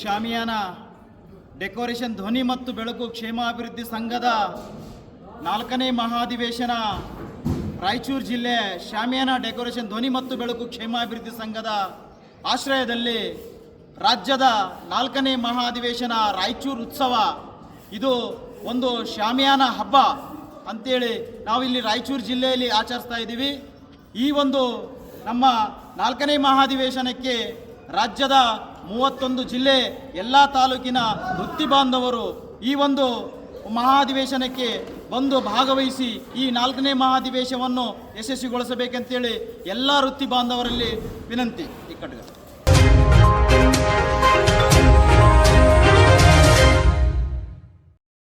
ಶಾಮಿಯಾನ decoration ಧ್ವನಿ ಮತ್ತು ಬೆಳಕು ಕ್ಷೇಮಾಭಿವೃದ್ಧಿ ಸಂಘದ ನಾಲ್ಕನೇ ಮಹಾಧಿವೇಶನ ರಾಯಚೂರು ಜಿಲ್ಲೆ ಶಾಮಿಯಾನ ಡೆಕೋರೇಷನ್ ಧ್ವನಿ ಮತ್ತು ಬೆಳಕು ಕ್ಷೇಮಾಭಿವೃದ್ಧಿ ಸಂಘದ ಆಶ್ರಯದಲ್ಲಿ ರಾಜ್ಯದ ನಾಲ್ಕನೇ ಮಹಾಧಿವೇಶನ ರಾಯಚೂರು ಉತ್ಸವ. ಇದು ಒಂದು ಶಾಮಿಯಾನ ಹಬ್ಬ ಅಂತೇಳಿ ನಾವಿಲ್ಲಿ ರಾಯಚೂರು ಜಿಲ್ಲೆಯಲ್ಲಿ ಆಚರಿಸ್ತಾ ಇದ್ದೀವಿ. ಈ ಒಂದು ನಮ್ಮ ನಾಲ್ಕನೇ ಮಹಾಧಿವೇಶನಕ್ಕೆ ರಾಜ್ಯದ ಮೂವತ್ತೊಂದು ಜಿಲ್ಲೆ, ಎಲ್ಲ ತಾಲೂಕಿನ ವೃತ್ತಿ ಬಾಂಧವರು ಈ ಒಂದು ಮಹಾಧಿವೇಶನಕ್ಕೆ ಬಂದು ಭಾಗವಹಿಸಿ ಈ ನಾಲ್ಕನೇ ಮಹಾಧಿವೇಶವನ್ನು ಯಶಸ್ವಿಗೊಳಿಸಬೇಕಂತೇಳಿ ಎಲ್ಲ ವೃತ್ತಿ ಬಾಂಧವರಲ್ಲಿ ವಿನಂತಿ. ಈ